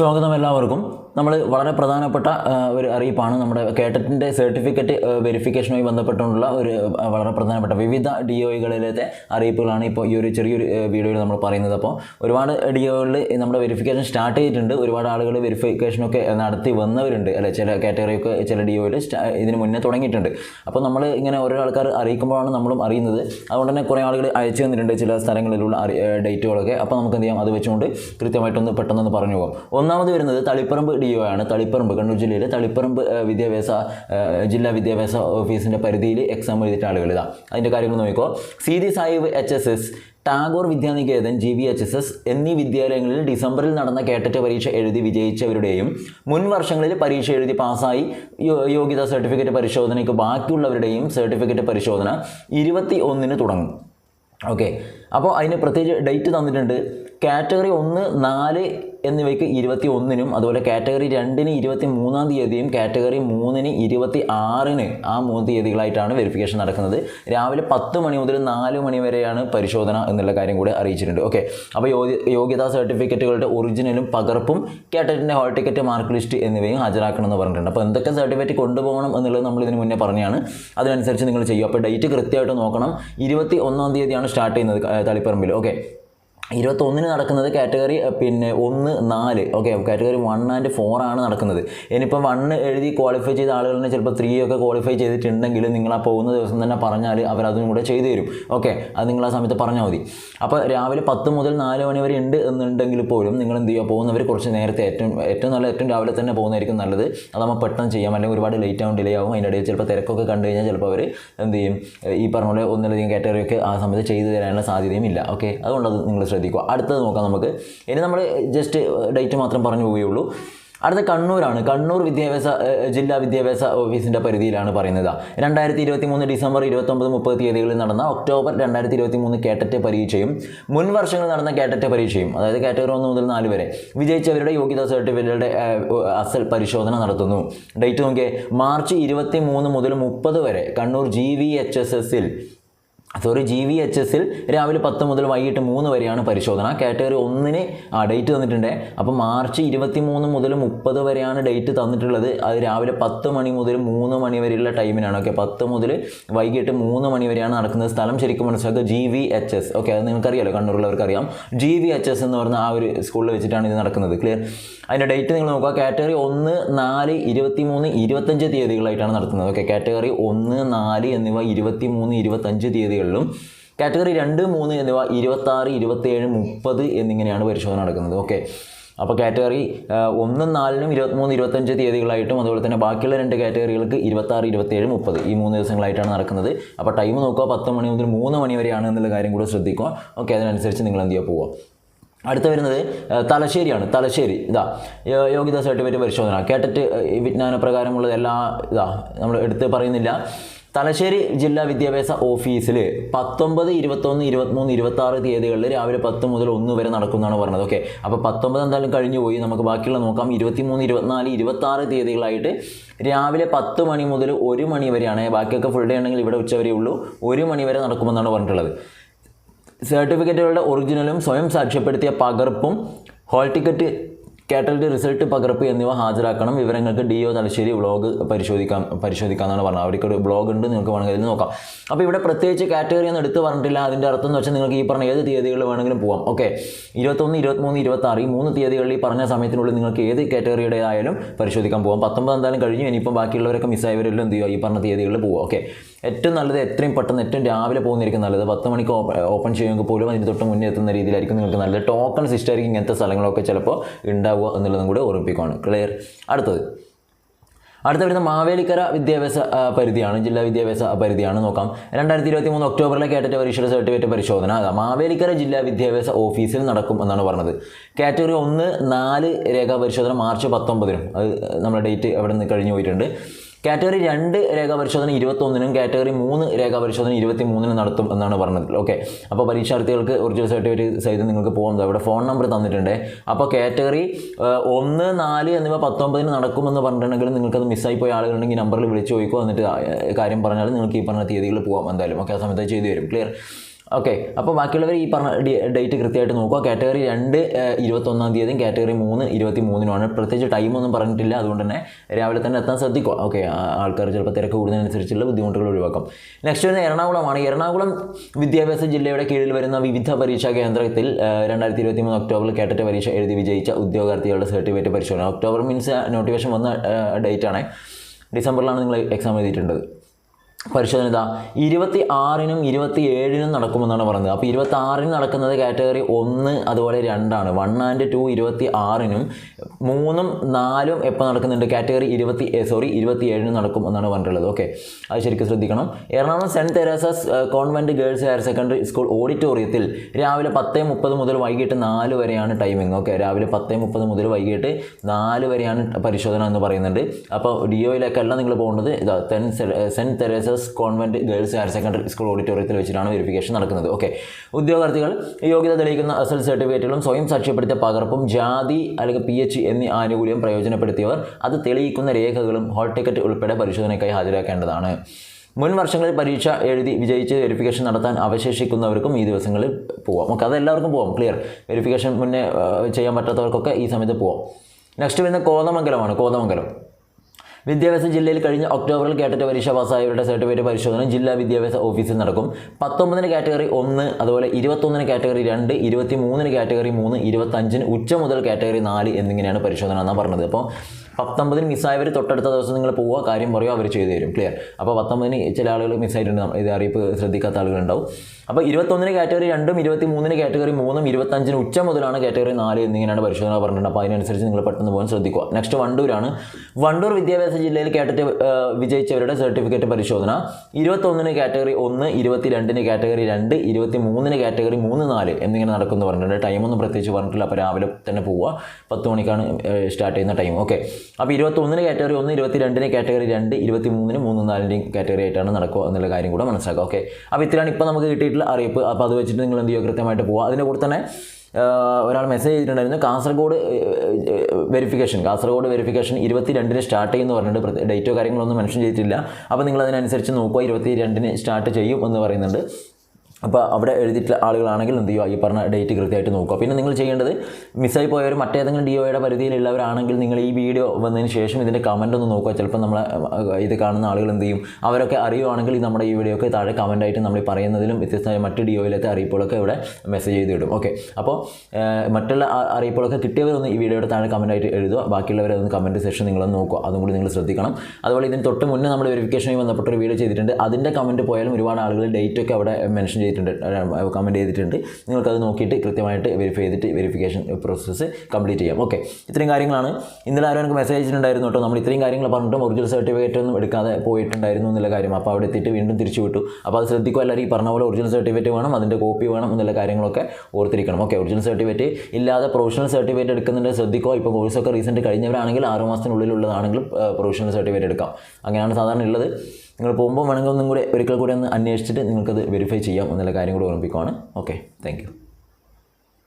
സ്വാഗതം എല്ലാവർക്കും. നമ്മൾ വളരെ പ്രധാനപ്പെട്ട ഒരു അറിയിപ്പാണ്. നമ്മുടെ കേട്ടറ്റിന്റെ സർട്ടിഫിക്കറ്റ് വെരിഫിക്കേഷനുമായി ബന്ധപ്പെട്ടുള്ള ഒരു വളരെ പ്രധാനപ്പെട്ട വിവിധ ഡി ഒകളിലത്തെ അറിയിപ്പുകളാണ് ഇപ്പോൾ ഈ ഒരു ചെറിയൊരു വീഡിയോയിൽ നമ്മൾ പറയുന്നത്. അപ്പോൾ ഒരുപാട് ഡി ഒകളിൽ നമ്മുടെ വെരിഫിക്കേഷൻ സ്റ്റാർട്ട് ചെയ്തിട്ടുണ്ട്. ഒരുപാട് ആളുകൾ വെരിഫിക്കേഷനൊക്കെ നടത്തി വന്നവരുണ്ട് അല്ലെ? ചില കാറ്റഗറിയൊക്കെ ചില ഡി ഒയിൽ ഇതിന് മുന്നേ തുടങ്ങിയിട്ടുണ്ട്. അപ്പോൾ നമ്മൾ ഇങ്ങനെ ഓരോ ആൾക്കാർ അറിയിക്കുമ്പോഴാണ് നമ്മളും അറിയുന്നത്. അതുകൊണ്ട് തന്നെ കുറേ ആളുകൾ അയച്ചു തന്നിട്ടുണ്ട് ചില സ്ഥലങ്ങളിലുള്ള ഡേറ്റുകളൊക്കെ. അപ്പോൾ നമുക്ക് എന്ത് ചെയ്യാം? അത് വെച്ചുകൊണ്ട് കൃത്യമായിട്ടൊന്ന് പെട്ടെന്നൊന്ന് പറഞ്ഞു പോകാം. ഒന്നാമത് വരുന്നത് തളിപ്പറമ്പ് ഡി ഒ ആണ്. തളിപ്പറമ്പ് കണ്ണൂർ ജില്ലയിലെ തളിപ്പറമ്പ് വിദ്യാഭ്യാസ ജില്ലാ വിദ്യാഭ്യാസ ഓഫീസിന്റെ പരിധിയിൽ എക്സാം എഴുതിയിട്ട് ആളുകൾ ഇതാ. അതിന്റെ കാര്യങ്ങൾ നോക്കിക്കോ. Seethi Sahib H S S Tagore Vidyaniketan G V H S S എന്നീ വിദ്യാലയങ്ങളിൽ ഡിസംബറിൽ നടന്ന കേട്ടറ്റ് പരീക്ഷ എഴുതി വിജയിച്ചവരുടെയും മുൻ വർഷങ്ങളിൽ പരീക്ഷ എഴുതി പാസ്സായി യോഗ്യതാ സർട്ടിഫിക്കറ്റ് പരിശോധനയ്ക്ക് ബാക്കിയുള്ളവരുടെയും സർട്ടിഫിക്കറ്റ് പരിശോധന ഇരുപത്തി ഒന്നിന് തുടങ്ങും. ഓക്കെ. അപ്പോൾ അതിന് പ്രത്യേകിച്ച് ഡേറ്റ് തന്നിട്ടുണ്ട്. കാറ്റഗറി ഒന്ന് നാല് എന്നിവയ്ക്ക് ഇരുപത്തി ഒന്നിനും അതുപോലെ കാറ്റഗറി രണ്ടിന് ഇരുപത്തി മൂന്നാം തീയതിയും കാറ്റഗറി മൂന്നിന് ഇരുപത്തി ആറിന് ആ മൂന്ന് തീയതികളായിട്ടാണ് വെരിഫിക്കേഷൻ നടക്കുന്നത്. രാവിലെ പത്ത് മണി മുതൽ നാല് മണി വരെയാണ് പരിശോധന എന്നുള്ള കാര്യം കൂടി അറിയിച്ചിട്ടുണ്ട്. ഓക്കെ അപ്പോൾ യോഗ്യ യോഗ്യതാ സർട്ടിഫിക്കറ്റുകളുടെ ഒറിജിനലും പകർപ്പും കാറ്റഗറിന്റെ ഹോൾ ടിക്കറ്റ് മാർക്ക് ലിസ്റ്റ് എന്നിവയും ഹാജരാക്കണമെന്ന് പറഞ്ഞിട്ടുണ്ട്. അപ്പോൾ എന്തൊക്കെ സർട്ടിഫിക്കറ്റ് കൊണ്ടുപോകണം എന്നുള്ളത് നമ്മൾ ഇതിന് മുന്നേ പറഞ്ഞാണ്. അതിനനുസരിച്ച് നിങ്ങൾ ചെയ്യും. അപ്പോൾ ഡേറ്റ് കൃത്യമായിട്ട് നോക്കണം. ഇരുപത്തി ഒന്നാം തീയതിയാണ് സ്റ്റാർട്ട് ചെയ്യുന്നത് തളിപ്പറമ്പിൽ. ഓക്കെ ഇരുപത്തൊന്നിന് നടക്കുന്നത് കാറ്റഗറി പിന്നെ ഒന്ന് നാല്. Okay category one and four ആണ് നടക്കുന്നത്. ഇനിയിപ്പോൾ വണ്ണ് എഴുതി ക്വാളിഫൈ ചെയ്ത ആളുകളെ ചിലപ്പോൾ ത്രീ ഒക്കെ ക്വാളിഫൈ ചെയ്തിട്ടുണ്ടെങ്കിൽ നിങ്ങൾ ആ പോകുന്ന ദിവസം തന്നെ പറഞ്ഞാൽ അവരതും കൂടെ ചെയ്തു തരും. ഓക്കെ അത് നിങ്ങൾ ആ സമയത്ത് പറഞ്ഞാൽ മതി. അപ്പോൾ രാവിലെ പത്ത് മുതൽ നാല് മണി വരെ ഉണ്ട് എന്നുണ്ടെങ്കിൽ പോലും നിങ്ങൾ എന്ത് ചെയ്യുക പോകുന്നവർ കുറച്ച് നേരത്തെ ഏറ്റവും ഏറ്റവും നല്ല ഏറ്റവും രാവിലെ തന്നെ പോകുന്നതായിരിക്കും നല്ലത്. അതാകുമ്പോൾ പെട്ടെന്ന് ചെയ്യാം. അല്ലെങ്കിൽ ഒരുപാട് ലേറ്റ് ആവും ഡിലേ ആവും. അതിന്റെ ഇടയിൽ ചിലപ്പോൾ തിരക്കൊക്കെ കണ്ടു കഴിഞ്ഞാൽ ചിലപ്പോൾ അവർ എന്ത് ചെയ്യും? ഈ പറഞ്ഞ പോലെ ഒന്നിലധികം കാറ്റഗറിയൊക്കെ ആ സമയത്ത് ചെയ്തു തരാനുള്ള സാധ്യതയും ഇല്ല. ഓക്കെ അതുകൊണ്ട് അത് നിങ്ങൾ ശ്രദ്ധിക്കുക. അടുത്തത് നോക്കാം നമുക്ക്. ഇനി നമ്മൾ ജസ്റ്റ് ഡേറ്റ് മാത്രം പറഞ്ഞു പോവുകയുള്ളൂ. അടുത്ത കണ്ണൂരാണ്. കണ്ണൂർ വിദ്യാഭ്യാസ ജില്ലാ വിദ്യാഭ്യാസ ഓഫീസിന്റെ പരിധിയിലാണ് പറയുന്നത്. രണ്ടായിരത്തി ഇരുപത്തി മൂന്ന് ഡിസംബർ ഇരുപത്തൊമ്പത് മുപ്പത് തീയതികളിൽ നടന്ന ഒക്ടോബർ രണ്ടായിരത്തി ഇരുപത്തി മൂന്ന് കേട്ടറ്റ് പരീക്ഷയും മുൻ വർഷങ്ങളിൽ നടന്ന കേട്ടറ്റ് പരീക്ഷയും അതായത് കാറ്റഗറി ഒന്ന് മുതൽ നാല് വരെ വിജയിച്ചവരുടെ യോഗ്യതാ സർട്ടിഫിക്കറ്റുകളുടെ അസൽ പരിശോധന നടത്തുന്നു. ഡേറ്റ് നോക്കിയേ. മാർച്ച് ഇരുപത്തി മൂന്ന് മുതൽ മുപ്പത് വരെ Kannur G V H S എസിൽ സോറി ജി വി എച്ച് എസിൽ രാവിലെ പത്ത് മുതൽ വൈകിട്ട് മൂന്ന് വരെയാണ് പരിശോധന. കാറ്റഗറി ഒന്നിന് ആ ഡേറ്റ് തന്നിട്ടുണ്ട്. അപ്പോൾ മാർച്ച് ഇരുപത്തി മൂന്ന് മുതൽ മുപ്പത് വരെയാണ് ഡേറ്റ് തന്നിട്ടുള്ളത്. അത് രാവിലെ പത്ത് മണി മുതൽ മൂന്ന് മണി വരെയുള്ള ടൈമിനാണ്. ഓക്കെ പത്ത് മുതൽ വൈകിട്ട് മൂന്ന് മണി വരെയാണ് നടക്കുന്നത്. സ്ഥലം ശരിക്കും മനസ്സിലാക്കുക. G V H S okay അത് നിങ്ങൾക്കറിയാലോ കണ്ണൂരുള്ളവർക്ക് അറിയാം ജി വി എച്ച് എസ് എന്ന് പറഞ്ഞ ആ ഒരു സ്കൂളിൽ വെച്ചിട്ടാണ് ഇത് നടക്കുന്നത്. ക്ലിയർ അതിന്റെ ഡേറ്റ് നിങ്ങൾ നോക്കുക. കാറ്റഗറി ഒന്ന് നാല് ഇരുപത്തി മൂന്ന് ഇരുപത്തഞ്ച് തീയതികളായിട്ടാണ് നടത്തുന്നത്. ഓക്കെ കാറ്റഗറി ഒന്ന് നാല് എന്നിവ ഇരുപത്തി മൂന്ന് ഇരുപത്തഞ്ച് തീയതികളിലും കാറ്റഗറി രണ്ട് മൂന്ന് എന്നിവ ഇരുപത്താറ് ഇരുപത്തേഴ് മുപ്പത് എന്നിങ്ങനെയാണ് പരിശോധന നടക്കുന്നത്. ഓക്കെ അപ്പോൾ കാറ്റഗറി ഒന്നും നാലിനും ഇരുപത്തിമൂന്ന് ഇരുപത്തഞ്ച് തീയതികളായിട്ടും അതുപോലെ തന്നെ ബാക്കിയുള്ള രണ്ട് കാറ്റഗറികൾക്ക് ഇരുപത്താറ് ഇരുപത്തേഴ് മുപ്പത് ഈ മൂന്ന് ദിവസങ്ങളായിട്ടാണ് നടക്കുന്നത്. അപ്പോൾ ടൈം നോക്കുക പത്ത് മണി മുതൽ മൂന്ന് മണി വരെയാണ് എന്നുള്ള കാര്യം കൂടെ ശ്രദ്ധിക്കുക. ഓക്കെ അതിനനുസരിച്ച് നിങ്ങൾ എന്ത് ചെയ്യുക? പോവുക. അടുത്ത വരുന്നത് തലശ്ശേരിയാണ്. തലശ്ശേരി ഇതാ യോഗ്യതാ സർട്ടിഫിക്കറ്റ് പരിശോധന. കേട്ടിട്ട് വിജ്ഞാന പ്രകാരമുള്ള എല്ലാ ഇതാ നമ്മൾ എടുത്ത് പറയുന്നില്ല. തലശ്ശേരി ജില്ലാ വിദ്യാഭ്യാസ ഓഫീസിൽ പത്തൊമ്പത് ഇരുപത്തൊന്ന് ഇരുപത്തിമൂന്ന് ഇരുപത്താറ് തീയതികളിൽ രാവിലെ പത്ത് മുതൽ ഒന്ന് വരെ നടക്കുന്നതാണ് പറഞ്ഞത്. ഓക്കെ അപ്പോൾ പത്തൊമ്പത് എന്തായാലും കഴിഞ്ഞു പോയി. നമുക്ക് ബാക്കിയുള്ള നോക്കാം. ഇരുപത്തിമൂന്ന് ഇരുപത്തിനാല് ഇരുപത്താറ് തീയതികളായിട്ട് രാവിലെ പത്ത് മണി മുതൽ ഒരു മണി വരെയാണ്. ബാക്കിയൊക്കെ ഫുൾ ഡേ ആണെങ്കിൽ ഇവിടെ ഉച്ച വരെ ഉള്ളൂ. ഒരു മണി വരെ നടക്കുമെന്നാണ് പറഞ്ഞിട്ടുള്ളത്. സർട്ടിഫിക്കറ്റുകളുടെ ഒറിജിനലും സ്വയം സാക്ഷ്യപ്പെടുത്തിയ പകർപ്പും ഹോൾ ടിക്കറ്റ് കാറ്റലിന്റെ റിസൾട്ട് പകർപ്പ് എന്നിവ ഹാജരാക്കണം. വിവരങ്ങൾക്ക് ഡി ഒ തലശ്ശേരി ബ്ലോഗ് പരിശോധിക്കാം പരിശോധിക്കാമെന്നാണ് പറഞ്ഞത്. അവർക്ക് ഒരു ബ്ലോഗ് ഉണ്ട് നിങ്ങൾക്ക് വേണമെങ്കിൽ അതിൽ നോക്കാം. അപ്പോൾ ഇവിടെ പ്രത്യേകിച്ച് കാറ്റഗറി ഒന്നും എടുത്ത് പറഞ്ഞിട്ടില്ല. അതിന്റെ അർത്ഥം എന്ന് വെച്ചാൽ നിങ്ങൾക്ക് ഈ പറഞ്ഞ ഏത് തീയതികളിൽ വേണമെങ്കിലും പോകാം ഓക്കെ ഇരുപത്തൊന്ന് ഇരുപത്തിമൂന്ന് ഇരുപത്താറ് ഈ മൂന്ന് തീയതികളിൽ പറഞ്ഞ സമയത്തിനുള്ളിൽ നിങ്ങൾക്ക് ഏത് കാറ്റഗറിയുടെ ആയാലും പരിശോധിക്കാൻ പോകാം പത്തൊമ്പത് എന്തായാലും കഴിഞ്ഞു. ഇനിയിപ്പം ബാക്കിയുള്ളവരൊക്കെ മിസ്സായവരെല്ലാം എന്ത് ചെയ്യുക? ഈ പറഞ്ഞ തീയതികളിൽ പോവുക. ഓക്കെ ഏറ്റവും നല്ലത് എത്രയും പെട്ടെന്ന് ഏറ്റവും രാവിലെ പോകുന്നതായിരിക്കും നല്ലത്. പത്ത് മണിക്ക് ഓപ്പൺ ചെയ്യുമെങ്കിൽ പോലും അതിന് തൊട്ട് മുന്നേ എത്തുന്ന രീതിയിലായിരിക്കും നിങ്ങൾക്ക് നല്ലത്. ടോക്കൺ സിസ്റ്റം ആയിരിക്കും ഇങ്ങനത്തെ സ്ഥലങ്ങളൊക്കെ ചിലപ്പോൾ ഉണ്ടാവുക എന്നുള്ളതും കൂടി ഓർമ്മിപ്പിക്കുകയാണ് ക്ലിയർ അടുത്തത്. അടുത്ത വരുന്ന മാവേലിക്കര വിദ്യാഭ്യാസ പരിധിയാണ് ജില്ലാ വിദ്യാഭ്യാസ പരിധിയാണ്. നോക്കാം. രണ്ടായിരത്തി ഇരുപത്തി മൂന്ന് ഒക്ടോബറിലെ കാറ്റഗറി പരീക്ഷയുടെ സർട്ടിഫിക്കറ്റ് പരിശോധന. അതാ മാവേലിക്കര ജില്ലാ വിദ്യാഭ്യാസ ഓഫീസിൽ നടക്കും എന്നാണ് പറഞ്ഞത്. കാറ്റഗറി ഒന്ന് നാല് രേഖാ പരിശോധന മാർച്ച് പത്തൊമ്പതിനും. അത് നമ്മുടെ ഡേറ്റ് അവിടെ നിന്ന് കഴിഞ്ഞു പോയിട്ടുണ്ട്. കാറ്റഗറി രണ്ട് രേഖാ പരിശോധന ഇരുപത്തൊന്നിനും കാറ്റഗറി മൂന്ന് രേഖാ പരിശോധന ഇരുപത്തി മൂന്നിനും നടത്തും എന്നാണ് പറഞ്ഞത്. ഓക്കെ അപ്പോൾ പരീക്ഷാർത്ഥികൾക്ക് ഒറിജിനൽ സർട്ടിഫിക്കറ്റ് സഹിതം നിങ്ങൾക്ക് പോകാം അവിടെ ഫോൺ നമ്പർ തന്നിട്ടുണ്ട്. അപ്പോൾ കാറ്റഗറി ഒന്ന് നാല് എന്നിവ പത്തൊമ്പതിന് നടക്കുമെന്ന് പറഞ്ഞിട്ടുണ്ടെങ്കിൽ നിങ്ങൾക്കത് മിസ്സായി പോയ ആളുകളുണ്ടെങ്കിൽ നമ്പറിൽ വിളിച്ച് ചോദിക്കുക. എന്നിട്ട് കാര്യം പറഞ്ഞാൽ നിങ്ങൾക്ക് ഈ പറഞ്ഞ തീയതികളിൽ പോകാം എന്തായാലും. ഓക്കെ ആ സമയത്ത് ചെയ്തു തരും. ക്ലിയർ ഓക്കെ അപ്പോൾ ബാക്കിയുള്ളവർ ഈ പറഞ്ഞ ഡേറ്റ് കൃത്യമായിട്ട് നോക്കുക. കാറ്റഗറി രണ്ട് ഇരുപത്തൊന്നാം തീയതിയും കാറ്റഗറി മൂന്ന് ഇരുപത്തി മൂന്നിനുമാണ് പ്രത്യേകിച്ച് ടൈമൊന്നും പറഞ്ഞിട്ടില്ല. അതുകൊണ്ട് തന്നെ രാവിലെ തന്നെ എത്താൻ ശ്രദ്ധിക്കുക. ഓക്കെ ആൾക്കാർ ചിലപ്പോൾ തിരക്ക് കൂടുന്നതിനനുസരിച്ചുള്ള ബുദ്ധിമുട്ടുകൾ ഒഴിവാക്കും. നെക്സ്റ്റ് വരുന്നത് എറണാകുളമാണ്. എറണാകുളം വിദ്യാഭ്യാസ ജില്ലയുടെ കീഴിൽ വരുന്ന വിവിധ പരീക്ഷാ കേന്ദ്രത്തിൽ രണ്ടായിരത്തി ഇരുപത്തി മൂന്ന് ഒക്ടോബറിൽ കേട്ടറ്റ് പരീക്ഷ എഴുതി വിജയിച്ച ഉദ്യോഗാർത്ഥികളുടെ സർട്ടിഫിക്കറ്റ് പരിശോധന. ഒക്ടോബർ മീൻസ് നോട്ടിഫിക്കേഷൻ വന്ന ഡേറ്റ് ആണ്. ഡിസംബറിലാണ് നിങ്ങൾ എക്സാം എഴുതിയിട്ടുള്ളത്. പരിശോധന ഇതാ ഇരുപത്തി ആറിനും ഇരുപത്തി ഏഴിനും നടക്കുമെന്നാണ് പറയുന്നത് അപ്പോൾ ഇരുപത്തി ആറിന് നടക്കുന്നത് കാറ്റഗറി ഒന്ന് അതുപോലെ രണ്ടാണ്. വൺ ആൻഡ് ടു ഇരുപത്തി ആറിനും മൂന്നും നാലും എപ്പോൾ നടക്കുന്നുണ്ട്? കാറ്റഗറി ഇരുപത്തി സോറി ഇരുപത്തി ഏഴിനും നടക്കും എന്നാണ് പറഞ്ഞിട്ടുള്ളത്. ഓക്കെ അത് ശരിക്കും ശ്രദ്ധിക്കണം. Ernakulam Saint Teresa's convent girls higher secondary school ഓഡിറ്റോറിയത്തിൽ രാവിലെ പത്ത് മുപ്പത് മുതൽ വൈകിട്ട് നാല് വരെയാണ് ടൈമിംഗ് ഓക്കെ രാവിലെ പത്ത് മുപ്പത് മുതൽ വൈകിട്ട് നാല് വരെയാണ് പരിശോധന എന്ന് പറയുന്നുണ്ട്. അപ്പോൾ ഡി ഒയിലേക്കല്ല നിങ്ങൾ പോകേണ്ടത്. ഇതാ Saint Teresa's convent girls higher secondary school ഓഡിറ്റോറിയത്തിൽ വെച്ചിട്ടാണ് വെരിഫിക്കേഷൻ നടക്കുന്നത്. ഓക്കെ ഉദ്യോഗാർത്ഥികൾ യോഗ്യത തെളിയിക്കുന്ന അസൽ സർട്ടിഫിക്കറ്റുകളും സ്വയം സാക്ഷ്യപ്പെടുത്തിയ പകർപ്പും ജാതി അല്ലെങ്കിൽ പി എച്ച് എന്നീ ആനുകൂല്യം പ്രയോജനപ്പെടുത്തിയവർ അത് തെളിയിക്കുന്ന രേഖകളും ഹോൾ ടിക്കറ്റ് ഉൾപ്പെടെ പരിശോധനയ്ക്കായി ഹാജരാക്കേണ്ടതാണ്. മുൻ വർഷങ്ങളിൽ പരീക്ഷ എഴുതി വിജയിച്ച് വെരിഫിക്കേഷൻ നടത്താൻ അവശേഷിക്കുന്നവർക്കും ഈ ദിവസങ്ങളിൽ പോവാം. നമുക്ക് അതെല്ലാവർക്കും പോവാം. ക്ലിയർ വെരിഫിക്കേഷൻ മുന്നേ ചെയ്യാൻ പറ്റാത്തവർക്കൊക്കെ ഈ സമയത്ത് പോവാം. നെക്സ്റ്റ് വരുന്ന കോതമംഗലമാണ്. കോതമംഗലം. വിദ്യാഭ്യാസ ജില്ലയിൽ കഴിഞ്ഞ ഒക്ടോബറിൽ കേട്ടറ്റ് പരീക്ഷ പാസ്സായവരുടെ സർട്ടിഫിക്കറ്റ് പരിശോധന ജില്ലാ വിദ്യാഭ്യാസ ഓഫീസിൽ നടക്കും. പത്തൊമ്പതിന് കാറ്റഗറി ഒന്ന് അതുപോലെ ഇരുപത്തൊന്നിന് കാറ്റഗറി രണ്ട് ഇരുപത്തി മൂന്നിന് കാറ്റഗറി മൂന്ന് ഇരുപത്തഞ്ചിന് ഉച്ച മുതൽ കാറ്റഗറി നാല് എന്നിങ്ങനെയാണ് പരിശോധന എന്നാണ് പറഞ്ഞത്. അപ്പോൾ പത്തൊമ്പതിന് മിസ്സായവർ തൊട്ടടുത്ത ദിവസം നിങ്ങൾ പോവുക കാര്യം പറയുക അവർ ചെയ്തു തരും. ക്ലിയർ അപ്പോൾ പത്തൊമ്പതിന് ചില ആളുകൾ മിസ്സായിട്ടുണ്ട് ഇത് അറിയിപ്പ് ശ്രദ്ധിക്കാത്ത ആളുകളുണ്ടാവും. അപ്പോൾ ഇരുപത്തൊന്നിന് കാറ്റഗറി രണ്ടും ഇരുപത്തി മൂന്നിന് കാറ്റഗറി മൂന്നും ഇരുപത്തഞ്ചിന് ഉച്ച മുതലാണ് കാറ്റഗറി നാല് എന്നിങ്ങനെയാണ് പരിശോധന പറഞ്ഞിട്ടുണ്ട് അപ്പോൾ അതിനനുസരിച്ച് നിങ്ങൾ പെട്ടെന്ന് പോകാൻ ശ്രദ്ധിക്കുക. നെക്സ്റ്റ് വണ്ടൂരാണ്. വണ്ടൂർ വിദ്യാഭ്യാസ ജില്ലയിൽ കാറ്റഗറി വിജയിച്ചവരുടെ സർട്ടിഫിക്കറ്റ് പരിശോധന. ഇരുപത്തൊന്നിന് കാറ്റഗറി ഒന്ന് ഇരുപത്തി രണ്ടിന് കാറ്റഗറി രണ്ട് ഇരുപത്തി മൂന്നിന് കാറ്റഗറി മൂന്ന് നാല് എന്നിങ്ങനെ നടക്കുമെന്ന് പറഞ്ഞിട്ടുണ്ട്. ടൈമൊന്നും പ്രത്യേകിച്ച് പറഞ്ഞിട്ടില്ല. അപ്പോൾ രാവിലെ തന്നെ പോവുക. പത്ത് മണിക്കാണ് സ്റ്റാർട്ട് ചെയ്യുന്ന ടൈം ഓക്കെ അപ്പോൾ ഇരുപത്തൊന്നിന് കാറ്റഗറി ഒന്ന് ഇരുപത്തി രണ്ടിന് കാറ്റഗറി രണ്ട് ഇരുപത്തി മൂന്നിന് മൂന്ന് നാലിന്റെയും കാറ്റഗറി ആയിട്ടാണ് നടക്കുക എന്നുള്ള കാര്യം കൂടെ മനസ്സിലാക്കുക. ഓക്കെ അപ്പോൾ ഇത്രയാണ് ഇപ്പോൾ നമുക്ക് കിട്ടിയിട്ടുള്ള അറിയിപ്പ്. അപ്പോൾ അത് വെച്ചിട്ട് നിങ്ങൾ എന്ത് ചെയ്യുക? കൃത്യമായിട്ട് പോവുക. അതിന്റെ കൂടെ തന്നെ ഒരാൾ മെസ്സേജ് ചെയ്തിട്ടുണ്ടായിരുന്നു. കാസർഗോഡ് വെരിഫിക്കേഷൻ കാസർഗോഡ് വെരിഫിക്കേഷൻ ഇരുപത്തി രണ്ടിന് സ്റ്റാർട്ട് ചെയ്യുമെന്ന് പറഞ്ഞിട്ട് ഡേറ്റോ കാര്യങ്ങളൊന്നും മെൻഷൻ ചെയ്തിട്ടില്ല. അപ്പോൾ നിങ്ങൾ അതിനനുസരിച്ച് നോക്കുക. ഇരുപത്തി രണ്ടിന് സ്റ്റാർട്ട് ചെയ്യും എന്ന് പറയുന്നുണ്ട്. അപ്പോൾ അവിടെ എഴുതിയിട്ടുള്ള ആളുകളാണെങ്കിൽ എന്ത് ചെയ്യുക ഈ പറഞ്ഞ ഡേറ്റ് കൃത്യമായിട്ട് നോക്കുക. പിന്നെ നിങ്ങൾ ചെയ്യേണ്ടത് മിസ്സായി പോയവർ മറ്റേതെങ്കിലും ഡി ഒയുടെ പരിധിയിലുള്ളവരാണെങ്കിൽ നിങ്ങൾ ഈ വീഡിയോ വന്നതിന് ശേഷം ഇതിന്റെ കമന്റ് ഒന്ന് നോക്കുക. ചിലപ്പോൾ നമ്മൾ ഇത് കാണുന്ന ആളുകൾ എന്ത് ചെയ്യും? അവരൊക്കെ അറിയുവാണെങ്കിൽ നമ്മുടെ ഈ വീഡിയോക്ക് താഴെ കമന്റായിട്ട് നമ്മൾ പറയുന്നതിലും വ്യത്യസ്തമായ മറ്റ് ഡി ഒയിലത്തെ അറിയിപ്പുകളൊക്കെ ഇവിടെ മെസ്സേജ് ചെയ്ത് ഇടും. ഓക്കെ അപ്പോൾ മറ്റുള്ള അറിയിപ്പുകളൊക്കെ കിട്ടിയവരൊന്ന് ഈ വീഡിയോയുടെ താഴെ കമന്റായിട്ട് എഴുതുക. ബാക്കിയുള്ളവരൊന്ന് കമന്റ് സെക്ഷൻ നിങ്ങളൊന്ന് നോക്കുക. അതും കൂടി നിങ്ങൾ ശ്രദ്ധിക്കണം. അതുപോലെ ഇതിന് തൊട്ട് മുന്നേ നമ്മൾ വെരിഫിക്കേഷനുമായി ബന്ധപ്പെട്ട ഒരു വീഡിയോ ചെയ്തിട്ടുണ്ട്. അതിന്റെ കമന്റ് പോയാലും ഒരുപാട് ആളുകൾ ഡേറ്റൊക്കെ അവിടെ മെൻഷൻ ചെയ്തിട്ടുണ്ട്. കമന്റ് ചെയ്തിട്ടുണ്ട്. നിങ്ങൾക്കത് നോക്കിയിട്ട് കൃത്യമായിട്ട് വെരിഫൈ ചെയ്തിട്ട് വെരിഫിക്കേഷൻ പ്രോസസ്സ് കംപ്ലീറ്റ് ചെയ്യാം. ഓക്കെ ഇത്രയും കാര്യങ്ങളാണ്. ഇന്നലെ ആരും എനിക്ക് മെസ്സേജ് അയച്ചിട്ടുണ്ടായിരുന്നു കേട്ടോ. നമ്മൾ ഇത്രയും കാര്യങ്ങൾ പറഞ്ഞിട്ടും ഒറിജിനൽ സർട്ടിഫിക്കറ്റ് ഒന്നും എടുക്കാതെ പോയിട്ടുണ്ടായിരുന്നു എന്നുള്ള കാര്യം. അപ്പോൾ അവിടെ എത്തിയിട്ട് വീണ്ടും തിരിച്ചു വിട്ടു. അപ്പോൾ അത് ശ്രദ്ധിക്കുക. എല്ലാവരും ഈ പറഞ്ഞ പോലെ ഒറിജിനൽ സർട്ടിഫിക്കറ്റ് വേണം അതിന്റെ കോപ്പി വേണം എന്നുള്ള കാര്യങ്ങളൊക്കെ ഓർത്തിരിക്കണം. ഓക്കെ ഒറിജിനൽ സർട്ടിഫിക്കറ്റ് ഇല്ലാതെ പ്രൊഫഷണൽ സർട്ടിഫിക്കറ്റ് എടുക്കുന്നുണ്ട്. ശ്രദ്ധിക്കുക. ഇപ്പോൾ കോഴ്സൊക്കെ റീസെന്റ് കഴിഞ്ഞവരാണെങ്കിൽ ആറ് മാസത്തിനുള്ളിലുള്ളതാണെങ്കിൽ പ്രൊഫഷണൽ സർട്ടിഫിക്കറ്റ് എടുക്കാം. അങ്ങനെയാണ് സാധാരണ ഉള്ളത്. നിങ്ങൾ പോകുമ്പോൾ വേണമെങ്കിൽ ഒന്നും കൂടി ഒരിക്കൽ കൂടി ഒന്ന് അന്വേഷിച്ചിട്ട് നിങ്ങൾക്കത് വെരിഫൈ ചെയ്യാം എന്നുള്ള കാര്യം കൂടി ഓർമ്മിപ്പിക്കുവാണ്. Okay thank